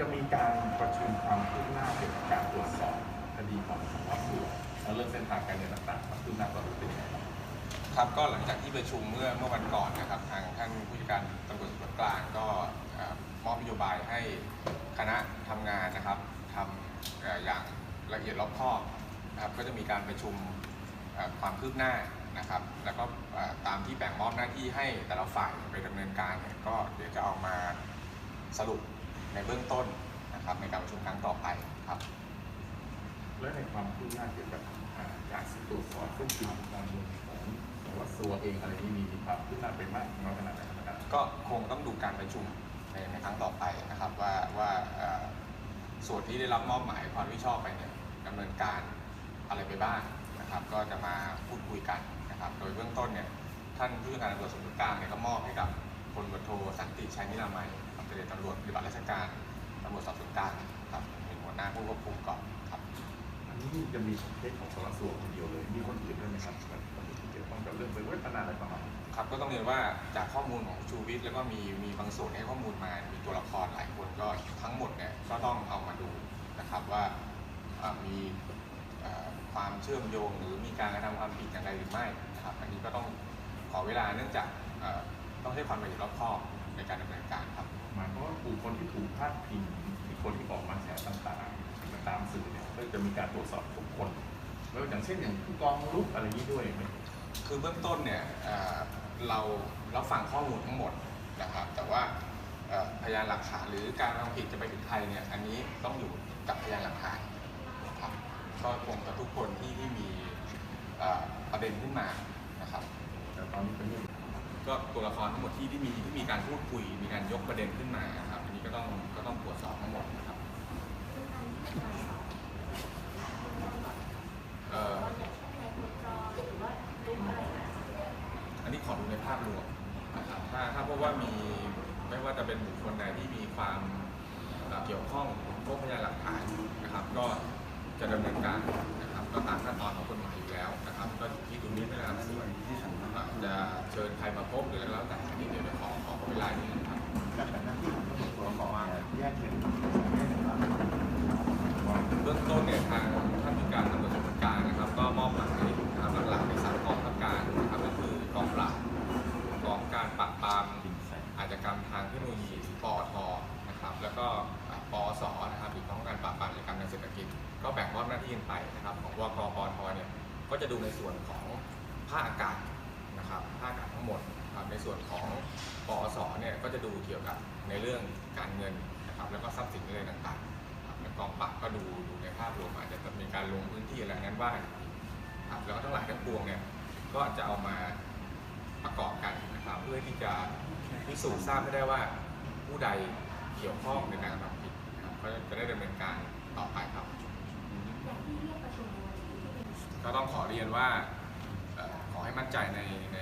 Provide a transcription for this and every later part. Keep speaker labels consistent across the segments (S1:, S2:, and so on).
S1: จะมีการประชุมความคืบหน้าเกี่ยวกับการตรวจสอบคดีของสารวัตรสัวแล้วเรื่องเส้นทางการเงินต่างๆความคืบหน้าตอนนี้เป็นยังไงครับ
S2: ก็หลังจากที่ประชุมเมื่อเมื่อวันก่อนนะครับ ทางท่านผู้จัดการตำรวจสอบกลางก็มอบนโยบายให้คณะทำงานนะครับทำอย่างละเอียดรอบคอบนะครับก็จะมีการประชุมความคืบหน้านะครับ แล้วก็ตามที่แบ่งมอบหน้าที่ให้แต่ละฝ่ายไปดำเนินการเนี่ยก็เดี๋ยวจะออกมาสรุป ในเบื้องต้นนะครับในการประชุมครั้งต่อไปครับ
S1: และในความคืบหน้าเกี่ยวกับอ่าการสืบตรวจสอบเส้นทางการเงินของสวัสดิ์สัวเองอะไรนี้มีความคืบหน้าไปมากน้อยขนาดไหนครับอาจารย์
S2: ก็คงต้องดูการประชุมในในครั้งต่อไปนะครับว่าว่าเอ่อส่วนที่ได้รับมอบหมายความรับผิดชอบไปเนี่ยดำเนินการอะไรไปบ้างนะครับ ก็จะมาพูดคุยกันนะครับ โดยเบื้องต้นเนี่ยท่านผู้จัดการตำรวจสอบสวนกลางเนี่ยก็มอบให้กับพลตำรวจโทสันติชัยนิรามัยครับ เจรตำรวจปฏิบัติราชการตำรวจสอบสวนกลางครับเป็นหัวหน้าผู้ควบคุมก่อนครับ
S1: อันนี้จะมีเคสของสวัสดิ์สัวคนเดียวเลย มีคนอื่นด้วยไหมครับกับคนอื่นที่เกี่ยวข้องกับเรื่องเว็บพนันอะไรประมาณนี้
S2: ครับ ก็ต้องเรียนว่าจากข้อมูลของชูวิทย์แล้วก็มีมีบางส่วนให้ข้อมูลมา มีตัวละครหลายคนก็ทั้งหมดเนี่ยก็ต้องเอามาดูนะครับว่าเอ่อมีเอ่อความเชื่อมโยงหรือมีการกระทำความผิดอย่างไรหรือไม่นะครับ อันนี้ก็ต้องขอเวลาเนื่องจากเอ่อต้องให้ความละเอียดรอบคอบในการดำเนินการครับ
S1: หมายความว่าบุคคลที่ถูกพาดพิงที่คนที่ออกมาแฉต่างๆตามสื่อเนี่ยก็จะมีการตรวจสอบทุกคนแล้วอย่างเช่นอย่างผู้กองลุกอะไรนี้ด้วยไหม
S2: คือเบื้องต้นเนี่ยเอ่อเรารับฟังข้อมูลทั้งหมดนะครับแต่ว่าเอ่อพยานหลักฐานหรือการกระทำผิดจะไปถึงใครเนี่ยอันนี้ต้องอยู่กับพยานหลักฐานนะครับก็คงจะทุกคนที่ที่มีเอ่อประเด็นขึ้นมานะครับ
S1: แต่ตอนนี้เป็นเรื่อง
S2: ก็ตัวละครทั้งหมดที่ที่มีที่มีการพูดคุย มีการยกประเด็นขึ้นมาครับอันนี้ก็ต้องก็ต้องตรวจสอบทั้งหมดนะครับเอ่ออันนี้ขอดูในภาพรวมนะครับถ้าถ้าพบว่ามีไม่ว่าจะเป็นบุคคลใดที่มีความเกี่ยวข้องพบพยานหลักฐานนะครับ ก็จะดำเนินการ ที่กันไปนะครับของวกปทเนี่ยก็จะดูในส่วนของภาคอากาศนะครับภาคอากาศทั้งหมดครับในส่วนของปอสเนี่ยก็จะดูเกี่ยวกับในเรื่องการเงินนะครับแล้วก็ทรัพย์สินอะไรต่างๆครับแล้วกองปราบก็ดูดูในภาพรวมอาจจะมีการลงพื้นที่อะไรนั้นบ้างครับแล้วก็ทั้งหลายทั้งปวงเนี่ยก็จะเอามาประกอบกันนะครับเพื่อที่จะพิสูจน์ทราบให้ได้ว่าผู้ใดเกี่ยวข้องในการกระทำ ขอเรียนว่าเอ่อขอให้มั่นใจในใน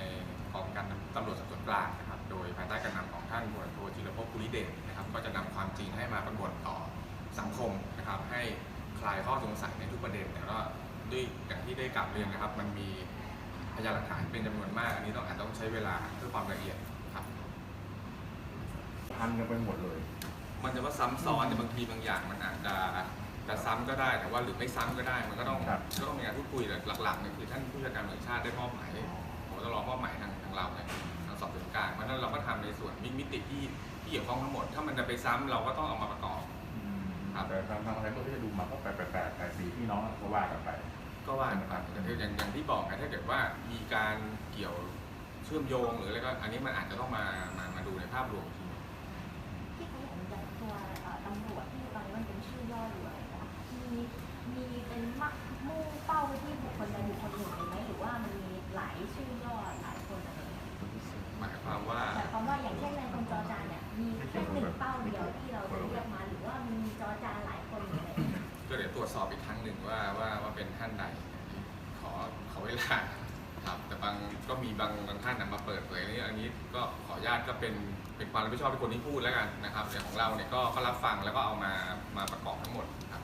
S2: กองการตำรวจสอบสวนกลางนะครับ โดยภายใต้การนำของท่านพลโทจิรพภภูริเดชนะครับ ก็จะนำความจริงให้มาปรากฏต่อสังคมนะครับ ให้คลายข้อสงสัยในทุกประเด็นแต่ก็ด้วยอย่างที่ได้กลับเรียนนะครับ มันมีพยานหลักฐานเป็นจำนวนมาก อันนี้ต้องอาจต้องใช้เวลาเพื่อความละเอียดครับ
S1: พันกันไปหมดเลย
S2: มันจะว่าซ้ำซ้อนแต่บางทีบางอย่างมันอาจจะ จะซ้ำก็ได้แต่ว่าหรือไม่ซ้ำก็ได้มันก็ต้อง
S1: ครับ
S2: ก็ต้องมีการพูดคุยแต่หลักๆเนี่ยคือท่านผู้จัดการตำรวจแห่งชาติได้มอบหมายผมจะรองมอบหมายทางทางเราเนี่ยทางสอบสวนกลางเพราะฉะนั้นเราก็ทำในส่วนมิมิติที่ที่เกี่ยวข้องทั้งหมด ถ้ามันจะไปซ้ำเราก็ต้องเอามาประกอบครับ
S1: แต่ทางทางอะไรก็จะดูมาก็แปดแปดแปดแปดสี่พี่น้องก็ว่ากันไป
S2: ก็ว่านะครับอย่างที่อย่างอย่างที่บอกนะถ้าเกิดว่ามีการเกี่ยวเชื่อมโยงหรืออะไรก็อันนี้มันอาจจะต้องมามามาดูในภาพรวมอีกที
S3: ที่เขาเห็นจากตัวเอ่อตำรวจที่ตอนนี้มันเป็นชื่อย่ออยู่อะไรนะคะ มีมีเป็นมักมุ่งเป้าไปที่บุคคลใดบุคคลหนึ่งเลยไหมหรือว่ามันมีหลายชื่อย่อหลายคนอะไรอย่างเงี้ย
S2: หมายความว่า
S3: หมายความว่าอย่างเช่นในคนจอจานเนี่ยมีแค่หนึ่งเป้าเดียวที่เราจะเรียกมาหรือว่ามีจอจานหลายคนอะไรอย่างเงี้ย
S2: ก็เดี๋ยวตรวจสอบอีกครั้งหนึ่งว่าว่าว่าเป็นท่านใดขอขอเวลาครับแต่บางก็มีบางบางท่านนำมาเปิดเผยนี่อันนี้ก็ขออนุญาตก็เป็นเป็นความรับผิดชอบเป็นคนที่พูดแล้วกันนะครับอย่างของเราเนี่ยก็ก็รับฟังแล้วก็เอามามาประกอบทั้งหมดครับ